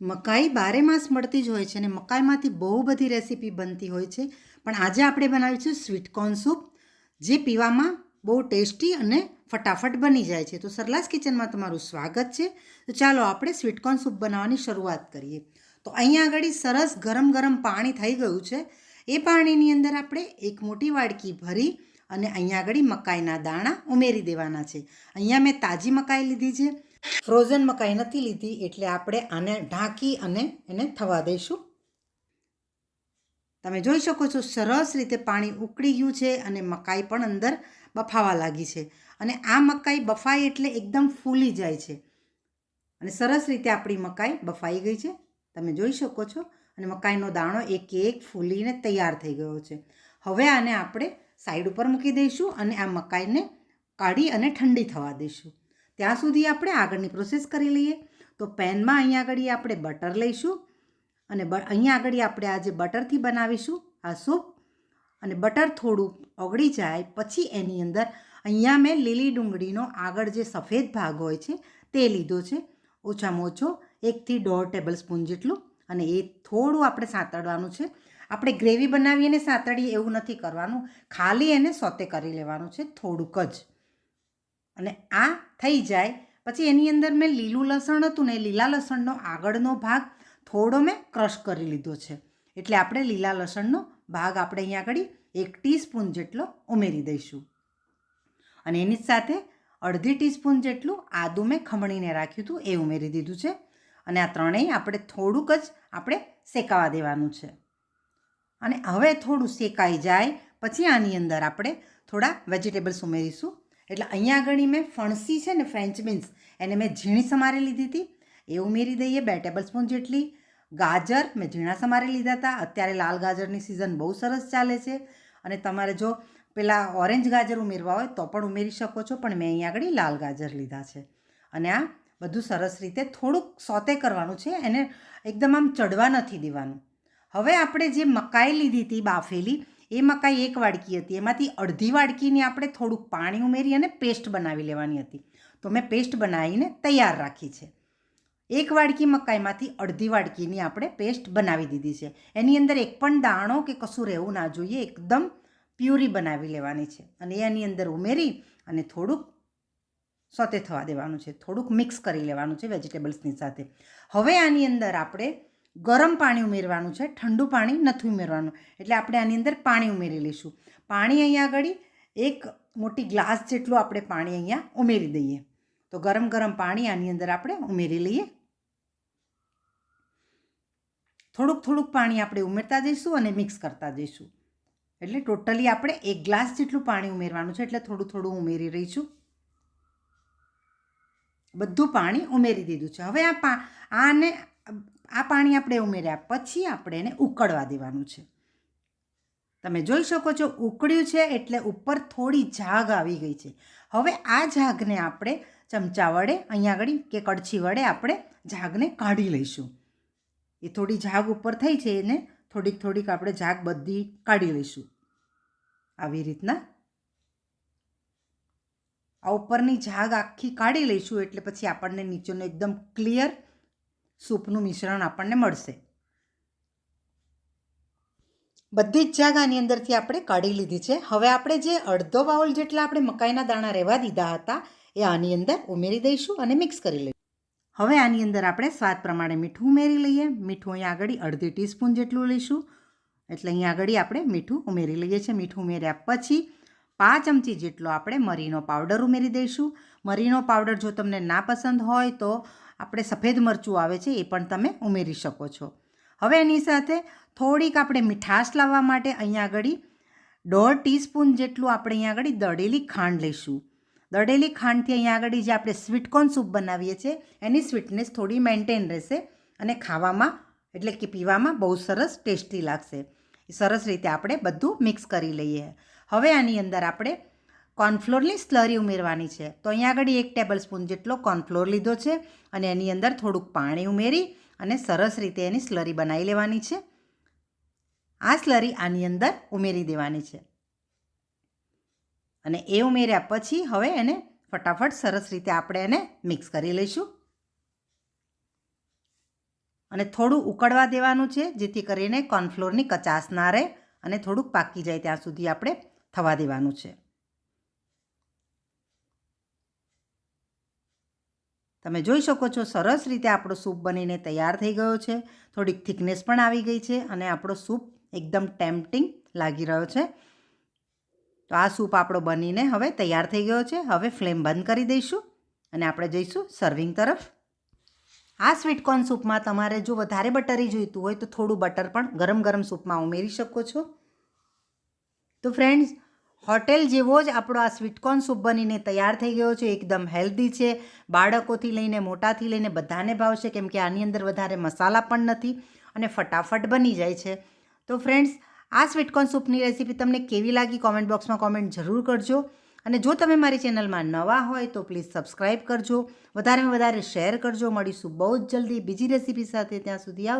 મકાઈ બારે માસ મળતી જ હોય છે અને મકાઈમાંથી બહુ બધી રેસીપી બનતી હોય છે. પણ આજે આપણે બનાવીશું સ્વીટ સ્વીટકોર્ન સૂપ, જે પીવામાં બહુ ટેસ્ટી અને ફટાફટ બની જાય છે. તો સરલાસ કિચનમાં તમારું સ્વાગત છે. તો ચાલો આપણે સ્વીટકોર્ન સૂપ બનાવવાની શરૂઆત કરીએ. તો અહીંયા આગળ સરસ ગરમ ગરમ પાણી થઈ ગયું છે. એ પાણીની અંદર આપણે એક મોટી વાડકી ભરી અને અહીંયા આગળ મકાઈના દાણા ઉમેરી દેવાના છે. અહીંયા મેં તાજી મકાઈ લીધી છે. ફ્રોઝન મકાઈ નથી લીધી એટલે આપણે આને ઢાંકી અને એને થવા દઈશું. તમે જોઈ શકો છો, સરસ રીતે પાણી ઉકળી ગયું છે અને મકાઈ પણ અંદર બફાવા લાગી છે. અને આ મકાઈ બફાય એટલે એકદમ ફૂલી જાય છે. અને સરસ રીતે આપણી મકાઈ બફાઈ ગઈ છે. તમે જોઈ શકો છો, અને મકાઈનો દાણો એક એક ફૂલીને તૈયાર થઈ ગયો છે. હવે આને આપણે સાઈડ ઉપર મૂકી દઈશું અને આ મકાઈને કાઢી અને ઠંડી થવા દઈશું. ત્યાં સુધી આપણે આગળની પ્રોસેસ કરી લઈએ. તો પેનમાં અહીંયા આગળ આપણે બટર લઈશું અને અહીંયા આગળ આપણે આજે બટરથી બનાવીશું, આ સૂપ, અને બટર થોડું ઓગળી જાય પછી એની અંદર અહીંયા મેં લીલી ડુંગળીનો આગળ જે સફેદ ભાગ હોય છે તે લીધો છે. ઓછામાં ઓછો એકથી દોઢ ટેબલ સ્પૂન જેટલું અને એ થોડું આપણે સાંતળવાનું છે. આપણે ગ્રેવી બનાવીએ અને સાંતળીએ એવું નથી કરવાનું. ખાલી એને સોતે કરી લેવાનું છે થોડુંક જ. અને આ થઈ જાય. પછી એની અંદર મેં લીલું લસણ હતું ને લીલા લસણનો આગળનો ભાગ થોડો મેં ક્રશ કરી લીધો છે. એટલે આપણે લીલા લસણનો ભાગ આપણે અહીંયા આગળ એક ટીસ્પૂન જેટલો ઉમેરી દઈશું. અને એની સાથે અડધી ટીસ્પૂન જેટલું આદું મેં ખમણીને રાખ્યું હતું એ ઉમેરી દીધું છે. અને આ ત્રણેય આપણે થોડુંક જ આપણે શેકાવા દેવાનું છે. અને હવે થોડું શેકાઈ જાય. પછી આની અંદર આપણે થોડા વેજીટેબલ્સ ઉમેરીશું. એટલે અહીંયા આગળ મેં ફણસી છે ને ફ્રેન્ચ બીન્સ એને મેં ઝીણી સમારી લીધી હતી. એ ઉમેરી દઈએ બે ટેબલ સ્પૂન જેટલી. ગાજર મેં ઝીણા સમારી લીધા હતા. અત્યારે લાલ ગાજરની સિઝન બહુ સરસ ચાલે છે. અને તમારે જો પેલા ઓરેન્જ ગાજર ઉમેરવા હોય તો પણ ઉમેરી શકો છો, પણ મેં અહીંયા આગળ લાલ ગાજર લીધા છે. અને આ બધું સરસ રીતે થોડુંક સોતે કરવાનું છે, એને એકદમ આમ ચડવા નથી દેવાનું. હવે આપણે જે મકાઈ લીધી હતી બાફેલી એ મકાઈ એક વાડકી હતી. એમાંથી અડધી વાડકીની આપણે થોડુંક પાણી ઉમેરી અને પેસ્ટ બનાવી લેવાની હતી. તો મેં પેસ્ટ બનાવીને તૈયાર રાખી છે. એક વાડકી મકાઈમાંથી અડધી વાડકીની આપણે પેસ્ટ બનાવી દીધી છે. એની અંદર એક પણ દાણો કે કશું રહેવું ના જોઈએ, એકદમ પ્યુરી બનાવી લેવાની છે. અને એની અંદર ઉમેરી અને થોડુંક સોતે થવા દેવાનું છે. થોડુંક મિક્સ કરી લેવાનું છે વેજીટેબલ્સની સાથે. હવે આની અંદર આપણે ગરમ પાણી ઉમેરવાનું છે, ઠંડુ પાણી નથી ઉમેરવાનું. એટલે આપણે આની અંદર પાણી ઉમેરી લઈશું. પાણી અહીંયા આગળ એક મોટી ગ્લાસ જેટલું આપણે પાણી અહીંયા ઉમેરી દઈએ. તો ગરમ ગરમ પાણી આની અંદર આપણે ઉમેરી લઈએ. થોડુંક થોડુંક પાણી આપણે ઉમેરતા જઈશું અને મિક્સ કરતા જઈશું. એટલે ટોટલી આપણે એક ગ્લાસ જેટલું પાણી ઉમેરવાનું છે, એટલે થોડું થોડું ઉમેરી રહીશું. બધું પાણી ઉમેરી દીધું છે. હવે આ પા આને આ પાણી આપણે ઉમેર્યા, પછી આપણે એને ઉકળવા દેવાનું છે. તમે જોઈ શકો છો, ઉકળ્યું છે એટલે ઉપર થોડી જાગ આવી ગઈ છે. હવે આ જાગને આપણે ચમચા વડે, અહીંયા આગળ કે કડછી વડે આપણે જાગને કાઢી લઈશું. એ થોડી જાગ ઉપર થઈ છે, એને થોડીક થોડીક આપણે જાગ બધી કાઢી લઈશું. આવી રીતના. આ ઉપરની જાગ આખી કાઢી લઈશું એટલે પછી આપણને નીચેનો એકદમ ક્લિયર સૂપનું મિશ્રણ આપણને મળશે. બધી જ જાગ આની અંદરથી આપણે કાઢી લીધી છે. હવે આપણે જે અડધો બાઉલ જેટલા આપણે મકાઈના દાણા રહેવા દીધા હતા, એ આની અંદર ઉમેરી દઈશું અને મિક્સ કરી લઈશું. હવે આની અંદર આપણે સ્વાદ પ્રમાણે મીઠું ઉમેરી લઈએ. મીઠું અહીંયા આગળ અડધી ટીસ્પૂન જેટલું લઈશું. એટલે અહીંયા આગળ આપણે મીઠું ઉમેરી લઈએ છીએ. મીઠું ઉમેર્યા પછી પાંચ ચમચી જેટલો આપણે મરીનો પાવડર ઉમેરી દઈશું. મરીનો પાવડર જો તમને ના પસંદ હોય તો આપણે સફેદ મરચું આવે છે એ પણ તમે ઉમેરી શકો છો. હવે એની સાથે થોડીક આપણે મીઠાશ લાવવા માટે અહીંયા આગળ દોઢ ટીસ્પૂન જેટલું આપણે અહીંયા આગળ દળેલી ખાંડ લઈશું. દળેલી ખાંડથી અહીંયા આગળ જે આપણે સ્વીટકોર્ન સૂપ બનાવીએ છીએ, એની સ્વીટનેસ થોડી મેન્ટેન રહેશે અને ખાવામાં, એટલે કે પીવામાં બહુ સરસ ટેસ્ટી લાગશે. સરસ રીતે આપણે બધું મિક્સ કરી લઈએ. હવે આની અંદર આપણે કોર્નફ્લોરની સ્લરી ઉમેરવાની છે. તો અહીંયા આગળ એક ટેબલ સ્પૂન જેટલો કોર્નફ્લોર લીધો છે અને એની અંદર થોડુંક પાણી ઉમેરી અને સરસ રીતે એની સ્લરી બનાવી લેવાની છે. આ સ્લરી આની અંદર ઉમેરી દેવાની છે. અને એ ઉમેર્યા પછી હવે એને ફટાફટ સરસ રીતે આપણે એને મિક્સ કરી લઈશું. અને થોડું ઉકળવા દેવાનું છે જેથી કરીને કોર્નફ્લોરની કચાશ ના રહે અને થોડુંક પાકી જાય ત્યાં સુધી આપણે થવા દેવાનું છે. તમે જોઈ શકો છો, સરસ રીતે આપણો સૂપ બનીને તૈયાર થઈ ગયો છે. થોડીક થિકનેસ પણ આવી ગઈ છે અને આપણો સૂપ એકદમ ટેમ્પટિંગ લાગી રહ્યો છે. તો આ સૂપ આપણો બનીને હવે તૈયાર થઈ ગયો છે. હવે ફ્લેમ બંધ કરી દઈશું અને આપણે જઈશું સર્વિંગ તરફ. આ સ્વીટકોર્ન સૂપમાં તમારે જો વધારે બટરી જોઈતું હોય તો થોડું બટર પણ ગરમ ગરમ સૂપમાં ઉમેરી શકો છો. તો ફ્રેન્ડ્સ હોટેલ જેવો જ આપણો આ સ્વીટકોર્ન સૂપ બનીને તૈયાર થઈ ગયો છે, એકદમ હેલ્ધી છે. બાળકોથી લઈને, મોટાથી લઈને બધાને ભાવશે, કેમ કે આની અંદર વધારે મસાલા પણ નથી અને ફટાફટ બની જાય છે. તો ફ્રેન્ડ્સ આ સ્વીટકોર્ન સૂપની રેસીપી તમને કેવી લાગી કોમેન્ટ બોક્સમાં કોમેન્ટ જરૂર કરજો. અને જો તમે મારી ચેનલમાં નવા હોય તો પ્લીઝ સબસ્ક્રાઈબ કરજો. વધારેમાં વધારે શેર કરજો. મળીશું બહુ જ જલ્દી બીજી રેસીપી સાથે. ત્યાં સુધી આવ